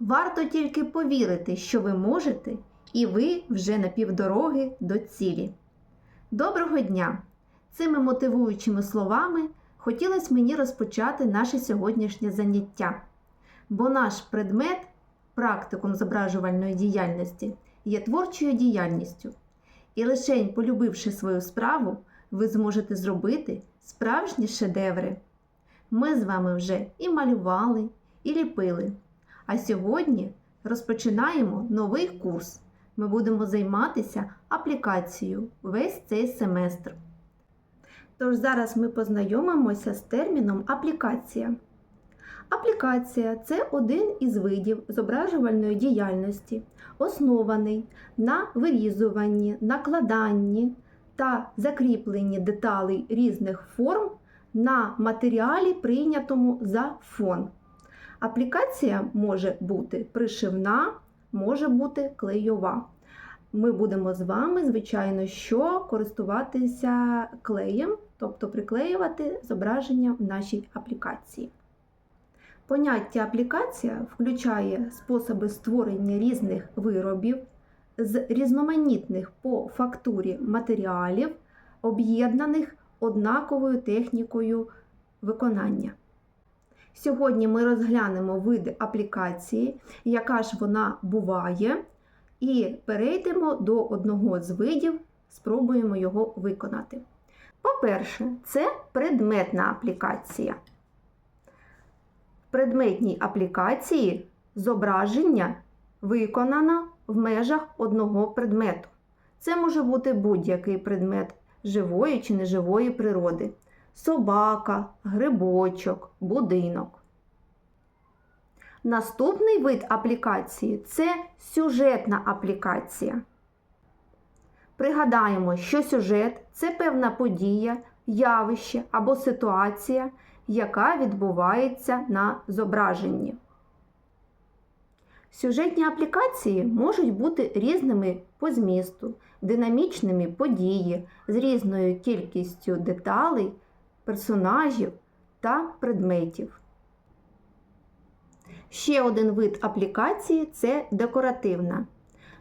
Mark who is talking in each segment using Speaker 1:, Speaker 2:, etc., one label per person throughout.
Speaker 1: Варто тільки повірити, що ви можете, і ви вже на півдороги до цілі. Доброго дня! Цими мотивуючими словами хотілося мені розпочати наше сьогоднішнє заняття, бо наш предмет, практикум зображувальної діяльності, є творчою діяльністю. І лише полюбивши свою справу, ви зможете зробити справжні шедеври. Ми з вами вже і малювали, і ліпили. А сьогодні розпочинаємо новий курс. Ми будемо займатися аплікацією весь цей семестр. Тож зараз ми познайомимося з терміном аплікація. Аплікація це один із видів зображувальної діяльності, оснований на вирізуванні, накладанні та закріпленні деталей різних форм на матеріалі, прийнятому за фон. Аплікація може бути пришивна, може бути клейова. Ми будемо з вами, звичайно, що користуватися клеєм, тобто приклеювати зображення в нашій аплікації. Поняття аплікація включає способи створення різних виробів з різноманітних по фактурі матеріалів, об'єднаних однаковою технікою виконання. Сьогодні ми розглянемо види аплікації, яка ж вона буває, і перейдемо до одного з видів, спробуємо його виконати. По-перше, це предметна аплікація. В предметній аплікації зображення виконано в межах одного предмету. Це може бути будь-який предмет живої чи неживої природи собака, грибочок, будинок. Наступний вид аплікації це сюжетна аплікація. Пригадаємо, що сюжет це певна подія, явище або ситуація, яка відбувається на зображенні. Сюжетні аплікації можуть бути різними по змісту, динамічними події з різною кількістю деталей персонажів та предметів. Ще один вид аплікації це декоративна.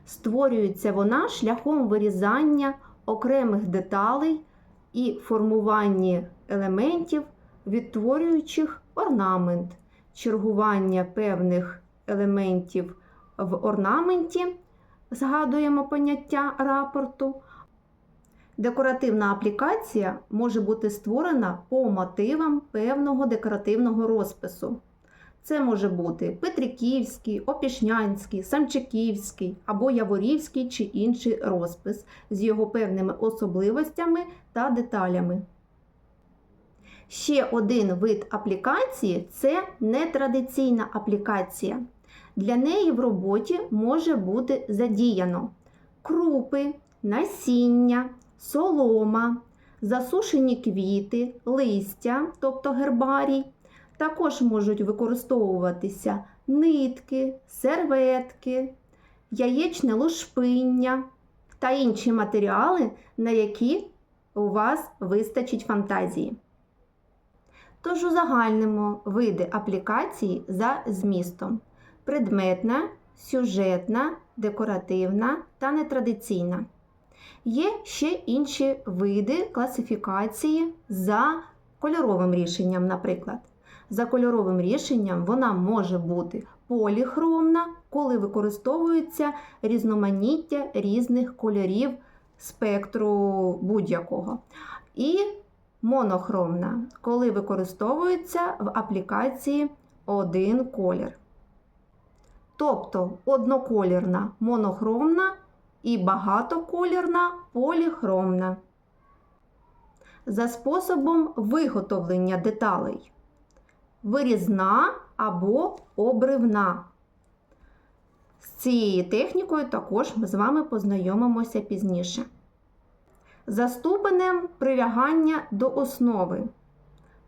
Speaker 1: Створюється вона шляхом вирізання окремих деталей і формування елементів, відтворюючих орнамент, чергування певних елементів в орнаменті, згадуємо поняття рапорту. Декоративна аплікація може бути створена по мотивам певного декоративного розпису. Це може бути Петриківський, Опішнянський, Самчиківський або Яворівський чи інший розпис з його певними особливостями та деталями. Ще один вид аплікації це нетрадиційна аплікація. Для неї в роботі може бути задіяно крупи, насіння, солома, засушені квіти, листя, тобто гербарій. Також можуть використовуватися нитки, серветки, яєчне лушпиння та інші матеріали, на які у вас вистачить фантазії. Тож узагальнимо види аплікації за змістом: предметна, сюжетна, декоративна та нетрадиційна. Є ще інші види класифікації за кольоровим рішенням, наприклад. За кольоровим рішенням вона може бути поліхромна, коли використовується різноманіття різних кольорів спектру будь-якого. І монохромна, коли використовується в аплікації один колір. Тобто одноколірна монохромна і багатоколірна поліхромна. За способом виготовлення деталей. Вирізна або обривна. З цією технікою також ми з вами познайомимося пізніше. За ступенем прилягання до основи.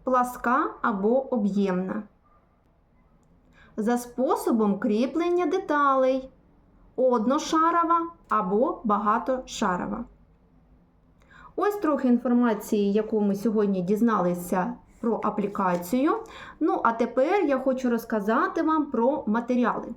Speaker 1: Пласка або об'ємна. За способом кріплення деталей одношарова або багатошарова. Ось трохи інформації, яку ми сьогодні дізналися про аплікацію. Ну, а тепер я хочу розказати вам про матеріали.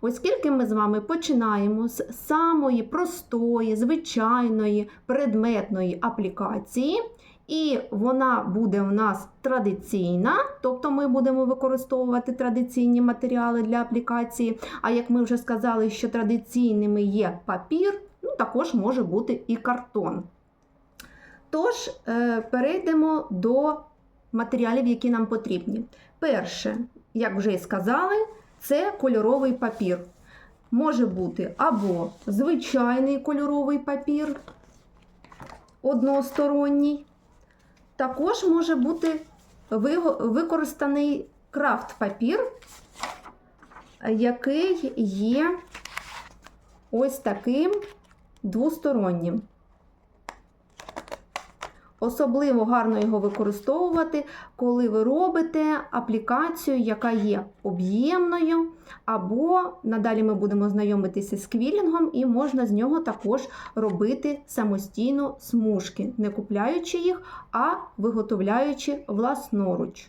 Speaker 1: Оскільки ми з вами починаємо з самої простої, звичайної предметної аплікації, і вона буде у нас традиційна, тобто ми будемо використовувати традиційні матеріали для аплікації. А як ми вже сказали, що традиційними є папір, ну також може бути і картон. Тож, е, перейдемо до матеріалів, які нам потрібні. Перше, як вже і сказали, це кольоровий папір. Може бути або звичайний кольоровий папір односторонній, також може бути використаний крафт-папір, який є ось таким двостороннім. Особливо гарно його використовувати, коли ви робите аплікацію, яка є об'ємною, або надалі ми будемо знайомитися з квілінгом, і можна з нього також робити самостійно смужки, не купляючи їх, а виготовляючи власноруч.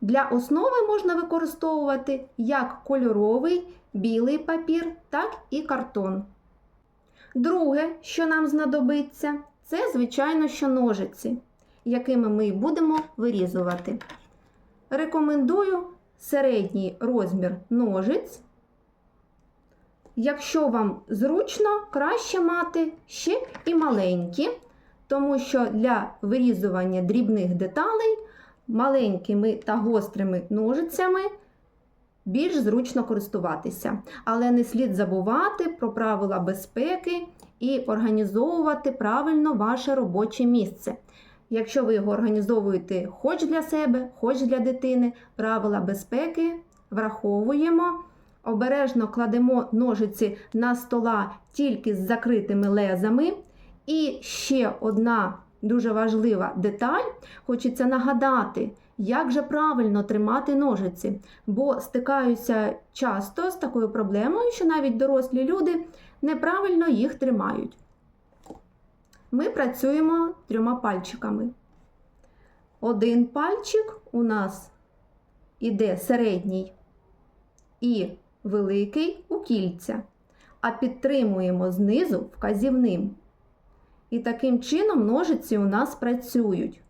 Speaker 1: Для основи можна використовувати як кольоровий білий папір, так і картон. Друге, що нам знадобиться, це, звичайно, що ножиці, якими ми будемо вирізувати. Рекомендую середній розмір ножиць. Якщо вам зручно, краще мати ще і маленькі, тому що для вирізування дрібних деталей маленькими та гострими ножицями більш зручно користуватися. Але не слід забувати про правила безпеки і організовувати правильно ваше робоче місце. Якщо ви його організовуєте хоч для себе, хоч для дитини, правила безпеки враховуємо. Обережно кладемо ножиці на стола тільки з закритими лезами. І ще одна дуже важлива деталь: хочеться нагадати, як же правильно тримати ножиці, бо стикаюся часто з такою проблемою, що навіть дорослі люди неправильно їх тримають. Ми працюємо трьома пальчиками. Один пальчик у нас іде середній і великий у кільця, а підтримуємо знизу вказівним. І таким чином ножиці у нас працюють.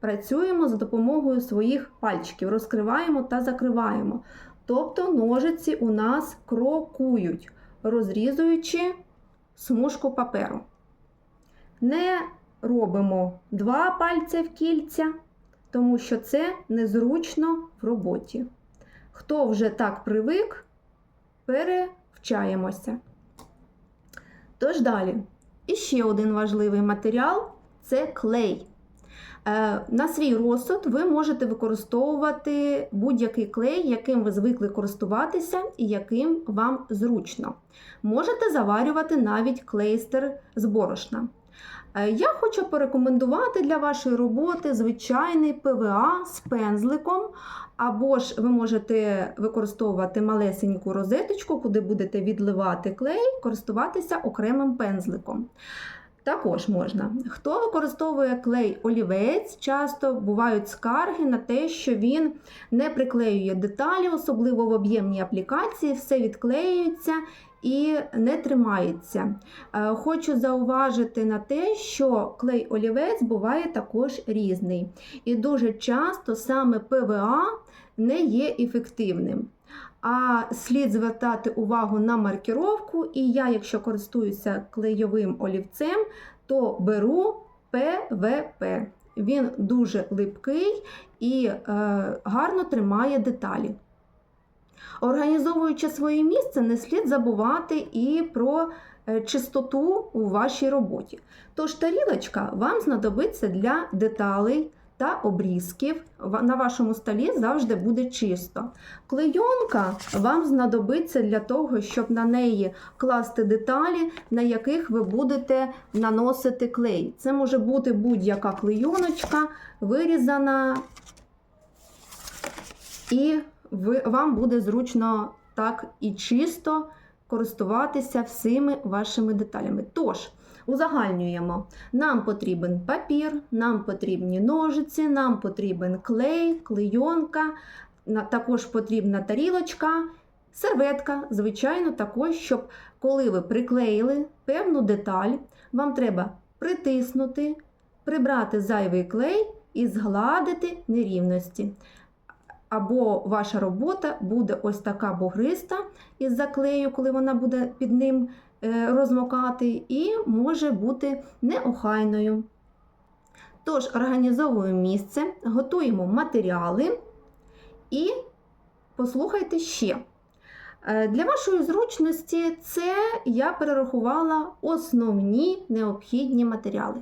Speaker 1: Працюємо за допомогою своїх пальчиків, розкриваємо та закриваємо. Тобто ножиці у нас крокують, розрізуючи смужку паперу. Не робимо два пальця в кільця, тому що це незручно в роботі. Хто вже так привик, перевчаємося. Тож далі. І ще один важливий матеріал це клей. Е, На свій розсуд ви можете використовувати будь-який клей, яким ви звикли користуватися і яким вам зручно. Можете заварювати навіть клейстер з борошна. Е, Я хочу порекомендувати для вашої роботи звичайний ПВА з пензликом, або ж ви можете використовувати малесеньку розеточку, куди будете відливати клей, користуватися окремим пензликом. Також можна. Хто використовує клей олівець, часто бувають скарги на те, що він не приклеює деталі, особливо в об'ємній аплікації, все відклеюється і не тримається. Е, Хочу зауважити на те, що клей олівець буває також різний. І дуже часто саме ПВА не є ефективним. А слід звертати увагу на маркіровку, і я, якщо користуюся клейовим олівцем, то беру ПВП. Він дуже липкий і е, гарно тримає деталі. Організовуючи своє місце, не слід забувати і про е, чистоту у вашій роботі. Тож тарілочка вам знадобиться для деталей та обрізків. На вашому столі завжди буде чисто. Клейонка вам знадобиться для того, щоб на неї класти деталі, на яких ви будете наносити клей. Це може бути будь-яка клейоночка, вирізана, і ви, вам буде зручно так і чисто користуватися всіми вашими деталями. Тож, Узагальнюємо. Нам потрібен папір, нам потрібні ножиці, нам потрібен клей, клейонка, також потрібна тарілочка, серветка, звичайно, також, щоб коли ви приклеїли певну деталь, вам треба притиснути, прибрати зайвий клей і згладити нерівності. Або ваша робота буде ось така бугриста із заклею, коли вона буде під ним розмокати, і може бути неохайною. Тож організовуємо місце, готуємо матеріали і послухайте ще. Е, Для вашої зручності це я перерахувала основні необхідні матеріали.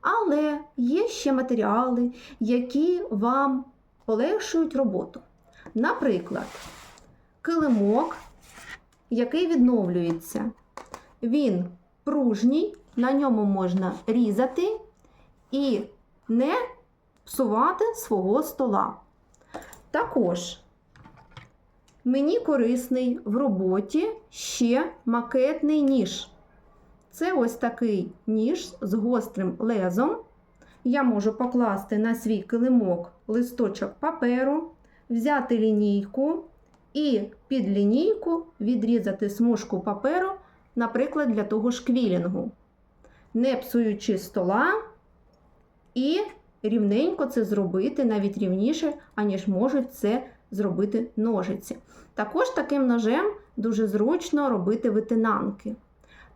Speaker 1: Але є ще матеріали, які вам полегшують роботу. Наприклад, килимок, який відновлюється. Він пружній, на ньому можна різати і не псувати свого стола. Також мені корисний в роботі ще макетний ніж. Це ось такий ніж з гострим лезом. Я можу покласти на свій килимок листочок паперу, взяти лінійку і під лінійку відрізати смужку паперу, наприклад, для того ж квілінгу, не псуючи стола і рівненько це зробити навіть рівніше, аніж можуть це зробити ножиці. Також таким ножем дуже зручно робити витинанки.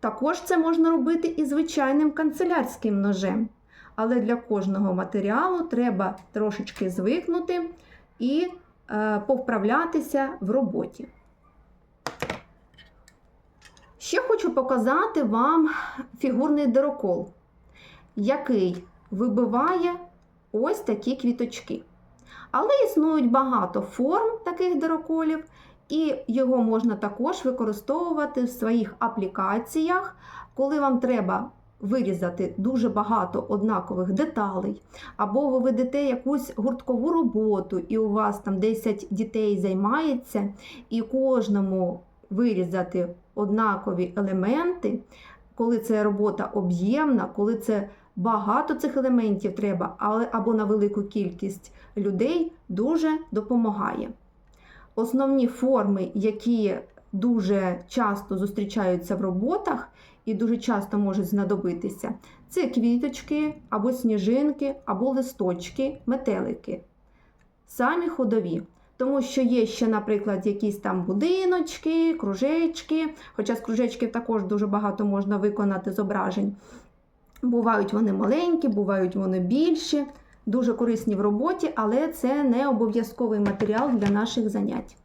Speaker 1: Також це можна робити і звичайним канцелярським ножем. Але для кожного матеріалу треба трошечки звикнути і е, повправлятися в роботі. Ще хочу показати вам фігурний дирокол, який вибиває ось такі квіточки. Але існують багато форм таких дироколів, і його можна також використовувати в своїх аплікаціях, коли вам треба вирізати дуже багато однакових деталей, або ви ведете якусь гурткову роботу, і у вас там 10 дітей займається, і кожному вирізати однакові елементи, коли це робота об'ємна, коли це багато цих елементів треба, але або на велику кількість людей дуже допомагає. Основні форми, які дуже часто зустрічаються в роботах і дуже часто можуть знадобитися, це квіточки, або сніжинки, або листочки, метелики. Самі ходові. Тому що є ще, наприклад, якісь там будиночки, кружечки, хоча з кружечків також дуже багато можна виконати зображень. Бувають вони маленькі, бувають вони більші, дуже корисні в роботі, але це не обов'язковий матеріал для наших занять.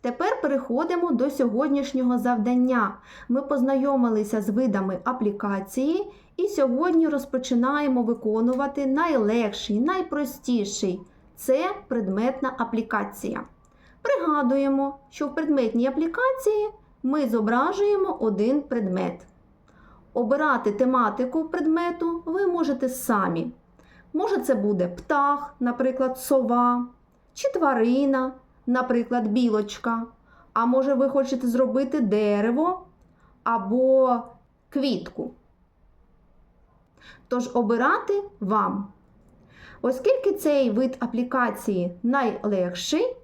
Speaker 1: Тепер переходимо до сьогоднішнього завдання. Ми познайомилися з видами аплікації і сьогодні розпочинаємо виконувати найлегший, найпростіший це предметна аплікація. Пригадуємо, що в предметній аплікації ми зображуємо один предмет. Обирати тематику предмету ви можете самі. Може, це буде птах, наприклад, сова, чи тварина, наприклад, білочка. А може, ви хочете зробити дерево або квітку. Тож обирати вам. Оскільки цей вид аплікації найлегший,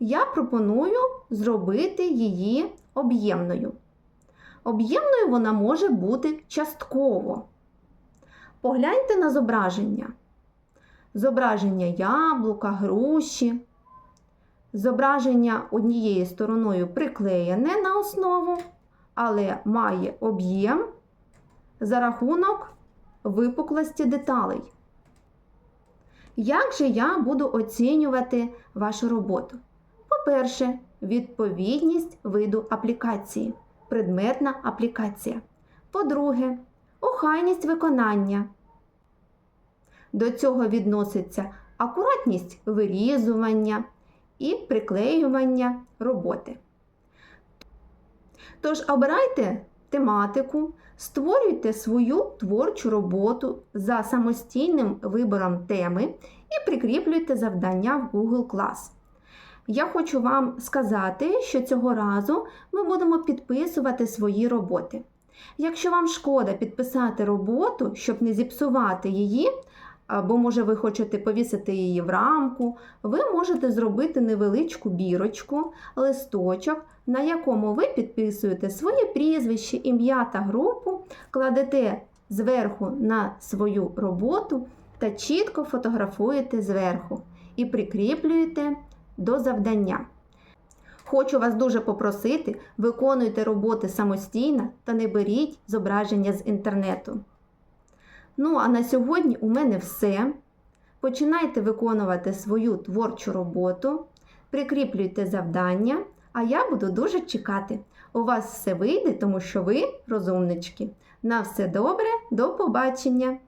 Speaker 1: я пропоную зробити її об'ємною. Об'ємною вона може бути частково. Погляньте на зображення. Зображення яблука, груші. Зображення однією стороною приклеєне на основу, але має об'єм за рахунок випуклості деталей. Як же я буду оцінювати вашу роботу? По-перше, відповідність виду аплікації, предметна аплікація. По-друге, охайність виконання. До цього відноситься акуратність вирізування і приклеювання роботи. Тож обирайте тематику, створюйте свою творчу роботу за самостійним вибором теми і прикріплюйте завдання в Google Class. Я хочу вам сказати, що цього разу ми будемо підписувати свої роботи. Якщо вам шкода підписати роботу, щоб не зіпсувати її, або може ви хочете повісити її в рамку, ви можете зробити невеличку бірочку, листочок, на якому ви підписуєте своє прізвище, ім'я та групу, кладете зверху на свою роботу та чітко фотографуєте зверху і прикріплюєте до завдання. Хочу вас дуже попросити, виконуйте роботи самостійно та не беріть зображення з інтернету. Ну, а на сьогодні у мене все. Починайте виконувати свою творчу роботу, прикріплюйте завдання, а я буду дуже чекати. У вас все вийде, тому що ви розумнички. На все добре, до побачення!